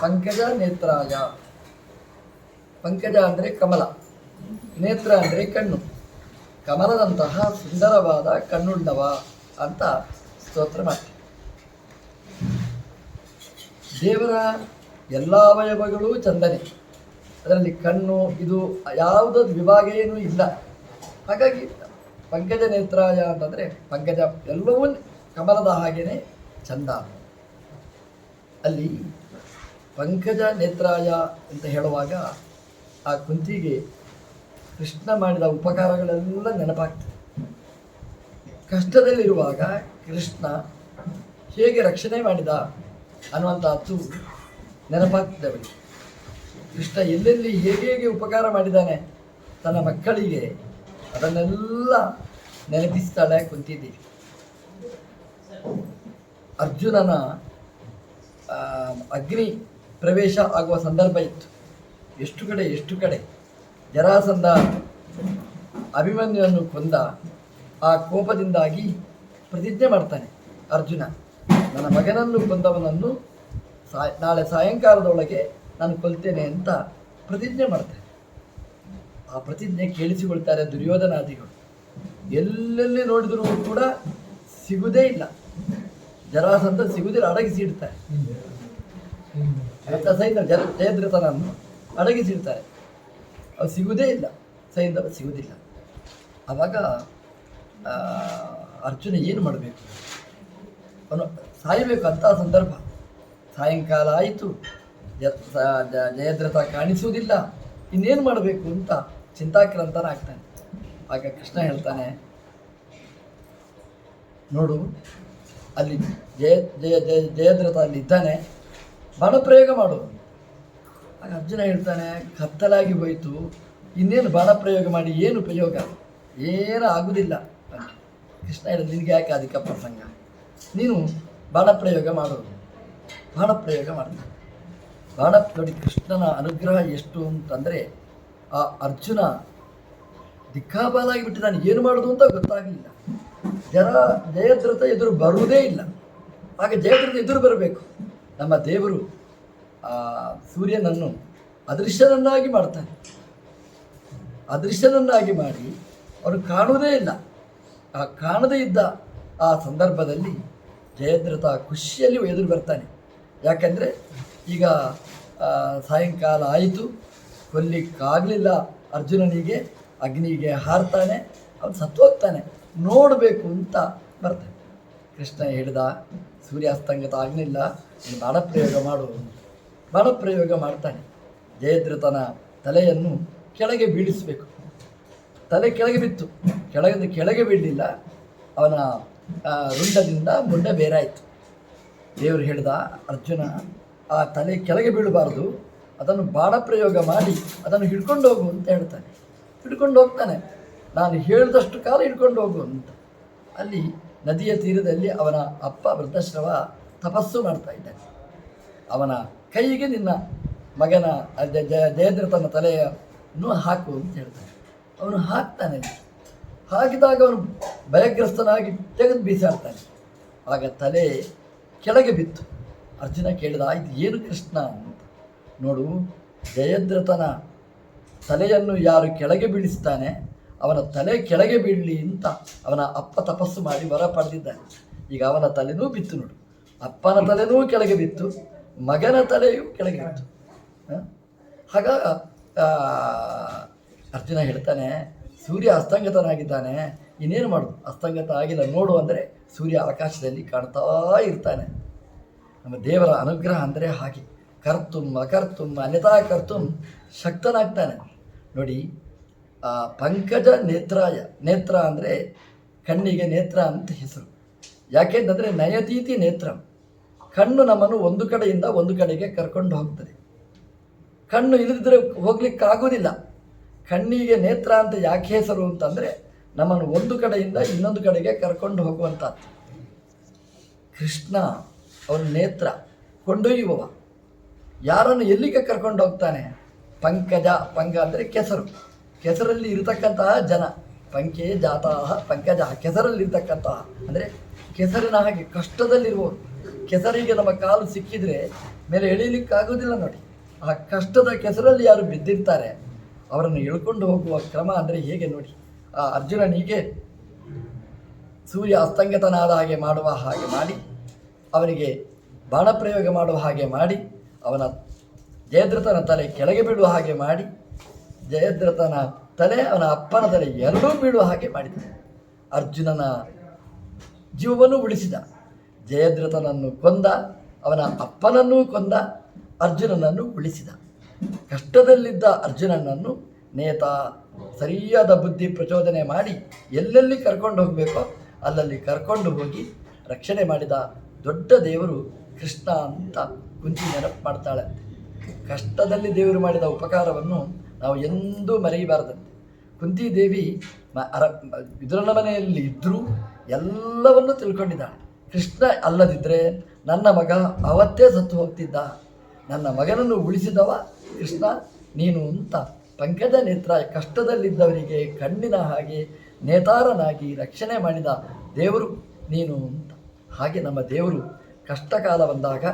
ಪಂಕಜ ನೇತ್ರಾಯ. ಪಂಕಜ ಅಂದರೆ ಕಮಲ. ನೇತ್ರ ಅಂದರೆ ಕಣ್ಣು. ಕಮಲದಂತಹ ಸುಂದರವಾದ ಕಣ್ಣುಳ್ಳವ ಅಂತ ಸ್ತೋತ್ರ ಮಾಡ್ತೀವಿ ದೇವರ ಎಲ್ಲ ಅವಯವಗಳು ಚಂದನೆ. ಅದರಲ್ಲಿ ಕಣ್ಣು, ಇದು ಯಾವುದಾದ್ರು ವಿಭಾಗ ಏನೂ ಇಲ್ಲ. ಹಾಗಾಗಿ ಪಂಕಜ ನೇತ್ರಾಯ ಅಂತಂದರೆ ಪಂಕಜ ಎಲ್ಲವೂ ಕಮಲದ ಹಾಗೆಯೇ ಚಂದ. ಅಲ್ಲಿ ಪಂಕಜ ನೇತ್ರಾಯ ಅಂತ ಹೇಳುವಾಗ ಆ ಕುಂತಿಗೆ ಕೃಷ್ಣ ಮಾಡಿದ ಉಪಕಾರಗಳೆಲ್ಲ ನೆನಪಾಗ್ತದೆ. ಕಷ್ಟದಲ್ಲಿರುವಾಗ ಕೃಷ್ಣ ಹೇಗೆ ರಕ್ಷಣೆ ಮಾಡಿದ ಅನ್ನುವಂಥದ್ದು ನೆನಪಾಗ್ತದೆ ಅವರಿಗೆ ಕೃಷ್ಣ ಎಲ್ಲೆಲ್ಲಿ ಹೇಗೆ ಹೇಗೆ ಉಪಕಾರ ಮಾಡಿದ್ದಾನೆ ತನ್ನ ಮಕ್ಕಳಿಗೆ ಅದನ್ನೆಲ್ಲ ನೆನಪಿಸ್ತಾಳೆ ಕುಂತಿದ್ದೀವಿ ಅರ್ಜುನನ ಅಗ್ನಿ ಪ್ರವೇಶ ಆಗುವ ಸಂದರ್ಭ ಇತ್ತು. ಎಷ್ಟು ಕಡೆ ಎಷ್ಟು ಕಡೆ? ಜರಾಸಂಧ ಅಭಿಮನ್ಯುವನ್ನು ಕೊಂದ ಆ ಕೋಪದಿಂದಾಗಿ ಪ್ರತಿಜ್ಞೆ ಮಾಡ್ತಾನೆ ಅರ್ಜುನ. ನನ್ನ ಮಗನನ್ನು ಕೊಂದವನನ್ನು ನಾಳೆ ಸಾಯಂಕಾಲದೊಳಗೆ ನಾನು ಕೊಲ್ತೇನೆ ಅಂತ ಪ್ರತಿಜ್ಞೆ ಮಾಡ್ತಾನೆ. ಆ ಪ್ರತಿಜ್ಞೆ ಕೇಳಿಸಿಕೊಳ್ತಾರೆ ದುರ್ಯೋಧನಾದಿಗಳು. ಎಲ್ಲೆಲ್ಲಿ ನೋಡಿದರೂ ಕೂಡ ಸಿಗುವುದೇ ಇಲ್ಲ. ಜರಾಸಂಧ ಸಿಗುವುದಿಲ್ಲ ಅಡಗಿಸಿಡ್ತಾರೆ ಅಂತ ಸೈನ್ಯ ಜನ ಜಯದ್ರಥನನ್ನು ಅಡಗಿಸಿರ್ತಾರೆ. ಅವ್ರು ಸಿಗುವುದೇ ಇಲ್ಲ. ಸೈನ್ಯ ಸಿಗುವುದಿಲ್ಲ ಆವಾಗ ಅರ್ಜುನ ಏನು ಮಾಡಬೇಕು? ಅವನು ಸಾಯಬೇಕು ಅಂತ ಸಂದರ್ಭ. ಸಾಯಂಕಾಲ ಆಯಿತು. ಜಯದ್ರಥ ಕಾಣಿಸುವುದಿಲ್ಲ. ಇನ್ನೇನು ಮಾಡಬೇಕು ಅಂತ ಚಿಂತಾಕ್ರಾಂತನಾಗ್ತಾನೆ. ಆಗ ಕೃಷ್ಣ ಹೇಳ್ತಾನೆ, ನೋಡು, ಅಲ್ಲಿ ಜಯ ಜಯ ಜಯ, ಜಯದ್ರಥ ಅಲ್ಲಿ ಇದ್ದಾನೆ. ಬಾಣಪ್ರಯೋಗ ಮಾಡು. ಆಗ ಅರ್ಜುನ ಹೇಳ್ತಾನೆ, ಕತ್ತಲಾಗಿ ಹೋಯಿತು. ಇನ್ನೇನು ಬಾಣಪ್ರಯೋಗ ಮಾಡಿ ಏನು ಉಪಯೋಗ? ಏನೂ ಆಗುವುದಿಲ್ಲ ಕೃಷ್ಣ ಹೇಳಿದ, ನಿನಗೆ ಯಾಕೆ ಅದಕ್ಕೆ ಪ್ರಸಂಗ? ನೀನು ಬಾಣಪ್ರಯೋಗ ಮಾಡು. ಬಾಣಪ್ರಯೋಗ ಮಾಡ್ತಾನೆ. ಬಾಣ, ನೋಡಿ, ಕೃಷ್ಣನ ಅನುಗ್ರಹ ಎಷ್ಟು ಅಂತಂದರೆ, ಆ ಅರ್ಜುನ ದಿಕ್ಕಾಬಾಲಾಗಿ ಬಿಟ್ಟು ನಾನು ಏನು ಮಾಡೋದು ಅಂತ ಗೊತ್ತಾಗಲಿಲ್ಲ. ಜರ ಜಯದ್ರಥ ಎದುರು ಬರುವುದೇ ಇಲ್ಲ. ಆಗ ಜಯದ್ರಥ ಎದುರು ಬರಬೇಕು. ನಮ್ಮ ದೇವರು ಸೂರ್ಯನನ್ನು ಅದೃಶ್ಯನನ್ನಾಗಿ ಮಾಡ್ತಾನೆ ಅದೃಶ್ಯನನ್ನಾಗಿ ಮಾಡಿ ಅವನು ಕಾಣುವುದೇ ಇಲ್ಲ. ಆ ಕಾಣದೇ ಇದ್ದ ಆ ಸಂದರ್ಭದಲ್ಲಿ ಜಯದ್ರಥ ಖುಷಿಯಲ್ಲಿ ಎದುರು ಬರ್ತಾನೆ. ಯಾಕಂದರೆ ಈಗ ಆ, ಸಾಯಂಕಾಲ ಆಯಿತು. ಕೊಲ್ಲಿಕ್ಕಾಗಲಿಲ್ಲ ಅರ್ಜುನನಿಗೆ ಅಗ್ನಿಗೆ ಹಾರ್ತಾನೆ. ಅವನು ಸತ್ತೋಗ್ತಾನೆ. ನೋಡಬೇಕು ಅಂತ ಬರ್ತಾನೆ ಕೃಷ್ಣ ಹೇಳಿದ ಸೂರ್ಯಾಸ್ತಂಗತ ಆಗಲಿಲ್ಲ ಬಾಣಪ್ರಯೋಗ ಮಾಡು. ಬಾಣಪ್ರಯೋಗ ಮಾಡ್ತಾನೆ. ಜಯದ್ರತನ ತಲೆಯನ್ನು ಕೆಳಗೆ ಬೀಳಿಸಬೇಕು. ತಲೆ ಕೆಳಗೆ ಬಿತ್ತು. ಕೆಳಗಿಂದ ಕೆಳಗೆ ಬೀಳಲಿಲ್ಲ. ಅವನ ರುಂಡದಿಂದ ಮುಂಡ ಬೇರಾಯಿತು. ದೇವರು ಹೇಳಿದ, ಅರ್ಜುನ, ಆ ತಲೆ ಕೆಳಗೆ ಬೀಳಬಾರ್ದು. ಅದನ್ನು ಬಾಣ ಪ್ರಯೋಗ ಮಾಡಿ, ಅದನ್ನು ಹಿಡ್ಕೊಂಡು ಹೋಗು ಅಂತ ಹೇಳ್ತಾನೆ. ಹಿಡ್ಕೊಂಡು ಹೋಗ್ತಾನೆ. ನಾನು ಹೇಳಿದಷ್ಟು ಕಾಲ ಹಿಡ್ಕೊಂಡು ಹೋಗು ಅಂತ. ಅಲ್ಲಿ ನದಿಯ ತೀರದಲ್ಲಿ ಅವನ ಅಪ್ಪ ವೃದ್ಧಶ್ರವ ತಪಸ್ಸು ಮಾಡ್ತಾ ಇದ್ದಾನೆ. ಅವನ ಕೈಗೆ ನಿನ್ನ ಮಗನ ಜಯ ಜಯದ್ರಥನ ತಲೆಯನ್ನು ಹಾಕು ಅಂತ ಹೇಳ್ತಾನೆ. ಅವನು ಹಾಕ್ತಾನೆ. ಹಾಕಿದಾಗ ಅವನು ಭಯಗ್ರಸ್ತನಾಗಿ ತೆಗೆದು ಬೀಸಾಡ್ತಾನೆ. ಆಗ ತಲೆ ಕೆಳಗೆ ಬಿತ್ತು. ಅರ್ಜುನ ಕೇಳಿದ, ಆಯ್ತು, ಏನು ಕೃಷ್ಣ? ಅಂತ. ನೋಡು ಜಯದ್ರತನ ತಲೆಯನ್ನು ಯಾರು ಕೆಳಗೆ ಬೀಳಿಸ್ತಾನೆ, ಅವನ ತಲೆ ಕೆಳಗೆ ಬೀಳಲಿ ಅಂತ ಅವನ ಅಪ್ಪ ತಪಸ್ಸು ಮಾಡಿ ವರ ಪಡೆದಿದ್ದಾನೆ. ಈಗ ಅವನ ತಲೆನೂ ಬಿತ್ತು ನೋಡು. ಅಪ್ಪನ ತಲೆನೂ ಕೆಳಗೆ ಬಿತ್ತು. ಮಗನ ತಲೆಯು ಕೆಳಗೆ ಹಾಗ ಆಗ ಅರ್ಜುನ ಹೇಳ್ತಾನೆ, ಸೂರ್ಯ ಅಸ್ತಂಗತನಾಗಿದ್ದಾನೆ. ಇನ್ನೇನು ಮಾಡೋದು? ಅಸ್ತಂಗತ ಆಗಿಲ್ಲ. ನೋಡು ಅಂದರೆ ಸೂರ್ಯ ಆಕಾಶದಲ್ಲಿ ಕಾಣ್ತಾ ಇರ್ತಾನೆ. ನಮ್ಮ ದೇವರ ಅನುಗ್ರಹ ಅಂದರೆ ಹಾಗೆ. ಕರ್ತುಂ ಅಕರ್ತುಂ ಅನಿತಾ ಕರ್ತುಂ ಶಕ್ತನಾಗ್ತಾನೆ. ನೋಡಿ, ಆ, ಪಂಕಜ ನೇತ್ರಾಯ. ನೇತ್ರ ಅಂದರೆ ಕಣ್ಣಿಗೆ ನೇತ್ರ ಅಂತ ಹೆಸರು. ಯಾಕೆಂತಂದರೆ ನಯತೀತಿ ನೇತ್ರ. ಕಣ್ಣು ನಮ್ಮನ್ನು ಒಂದು ಕಡೆಯಿಂದ ಒಂದು ಕಡೆಗೆ ಕರ್ಕೊಂಡು ಹೋಗ್ತದೆ. ಕಣ್ಣು ಇಲ್ಲದಿದ್ದರೆ ಹೋಗ್ಲಿಕ್ಕಾಗೋದಿಲ್ಲ ಕಣ್ಣಿಗೆ ನೇತ್ರ ಅಂತ ಯಾಕೆ ಹೆಸರು ಅಂತಂದರೆ ನಮ್ಮನ್ನು ಒಂದು ಕಡೆಯಿಂದ ಇನ್ನೊಂದು ಕಡೆಗೆ ಕರ್ಕೊಂಡು ಹೋಗುವಂಥದ್ದು. ಕೃಷ್ಣ ಅವನ ನೇತ್ರ ಕೊಂಡೊಯ್ಯುವವ. ಯಾರನ್ನು ಎಲ್ಲಿಗೆ ಕರ್ಕೊಂಡು ಹೋಗ್ತಾನೆ? ಪಂಕಜ, ಪಂಕ ಅಂದರೆ ಕೆಸರು. ಕೆಸರಲ್ಲಿ ಇರತಕ್ಕಂತಹ ಜನ. ಪಂಕೆ ಜಾತಃ ಪಂಕಜ, ಕೆಸರಲ್ಲಿರ್ತಕ್ಕಂತಹ. ಅಂದರೆ ಕೆಸರಿನ ಹಾಗೆ ಕಷ್ಟದಲ್ಲಿರುವವರು. ಕೆಸರಿಗೆ ನಮ್ಮ ಕಾಲು ಸಿಕ್ಕಿದ್ರೆ ಮೇಲೆ ಎಳೀಲಿಕ್ಕಾಗೋದಿಲ್ಲ ನೋಡಿ. ಆ ಕಷ್ಟದ ಕೆಸರಲ್ಲಿ ಯಾರು ಬಿದ್ದಿರ್ತಾರೆ? ಅವರನ್ನು ಎಳ್ಕೊಂಡು ಹೋಗುವ ಕ್ರಮ ಅಂದರೆ ಹೇಗೆ ನೋಡಿ? ಆ ಅರ್ಜುನನಿಗೆ ಸೂರ್ಯ ಅಸ್ತಂಗತನಾದ ಹಾಗೆ ಮಾಡುವ ಹಾಗೆ ಮಾಡಿ, ಅವನಿಗೆ ಬಾಣಪ್ರಯೋಗ ಮಾಡುವ ಹಾಗೆ ಮಾಡಿ, ಅವನ ಜಯದ್ರಥನ ತಲೆ ಕೆಳಗೆ ಬೀಳುವ ಹಾಗೆ ಮಾಡಿ, ಜಯದ್ರಥನ ತಲೆ ಅವನ ಅಪ್ಪನ ತಲೆ ಎರಡೂ ಬೀಳುವ ಹಾಗೆ ಮಾಡಿದ. ಅರ್ಜುನನ ಜೀವವನ್ನು ಉಳಿಸಿದ. ಜಯದ್ರಥನನ್ನು ಕೊಂದ, ಅವನ ಅಪ್ಪನನ್ನೂ ಕೊಂದ, ಅರ್ಜುನನನ್ನು ಉಳಿಸಿದ. ಕಷ್ಟದಲ್ಲಿದ್ದ ಅರ್ಜುನನನ್ನು ನೇತ ಸರಿಯಾದ ಬುದ್ಧಿ ಪ್ರಚೋದನೆ ಮಾಡಿ ಎಲ್ಲೆಲ್ಲಿ ಕರ್ಕೊಂಡು ಹೋಗಬೇಕೋ ಅಲ್ಲಲ್ಲಿ ಕರ್ಕೊಂಡು ಹೋಗಿ ರಕ್ಷಣೆ ಮಾಡಿದ ದೊಡ್ಡ ದೇವರು ಕೃಷ್ಣ ಅಂತ ಕುಂತಿ ನೆನಪು ಮಾಡ್ತಾಳೆ. ಕಷ್ಟದಲ್ಲಿ ದೇವರು ಮಾಡಿದ ಉಪಕಾರವನ್ನು ನಾವು ಎಂದೂ ಮರೆಯಬಾರದಂತೆ. ಕುಂತಿದೇವಿ ಅರ ವಿದುರನ ಮನೆಯಲ್ಲಿ ಇದ್ದರೂ ಎಲ್ಲವನ್ನೂ ತಿಳ್ಕೊಂಡಿದ್ದಾಳೆ. ಕೃಷ್ಣ ಅಲ್ಲದಿದ್ದರೆ ನನ್ನ ಮಗ ಅವತ್ತೇ ಸತ್ತು ಹೋಗ್ತಿದ್ದ. ನನ್ನ ಮಗನನ್ನು ಉಳಿಸಿದವ ಕೃಷ್ಣ, ನೀನು ಅಂತ ಪಂಕಜ ನೇತ್ರ ಕಷ್ಟದಲ್ಲಿದ್ದವರಿಗೆ ಕಣ್ಣಿನ ಹಾಗೆ ನೇತಾರನಾಗಿ ರಕ್ಷಣೆ ಮಾಡಿದ ದೇವರು ನೀನು ಅಂತ. ಹಾಗೆ ನಮ್ಮ ದೇವರು ಕಷ್ಟಕಾಲ ಬಂದಾಗ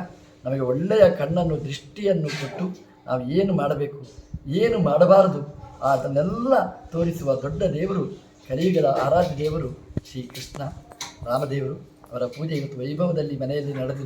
ನಮಗೆ ಒಳ್ಳೆಯ ಕಣ್ಣನ್ನು, ದೃಷ್ಟಿಯನ್ನು ಕೊಟ್ಟು ನಾವು ಏನು ಮಾಡಬೇಕು, ಏನು ಮಾಡಬಾರದು, ಅದನ್ನೆಲ್ಲ ತೋರಿಸುವ ದೊಡ್ಡ ದೇವರು, ಕಲಿಯುಗದ ಆರಾಧ್ಯ ದೇವರು ಶ್ರೀಕೃಷ್ಣ ರಾಮದೇವರು. ಅವರ ಪೂಜೆ ಇವತ್ತು ವೈಭವದಲ್ಲಿ ಮನೆಯಲ್ಲಿ ನಡೆದಿದೆ.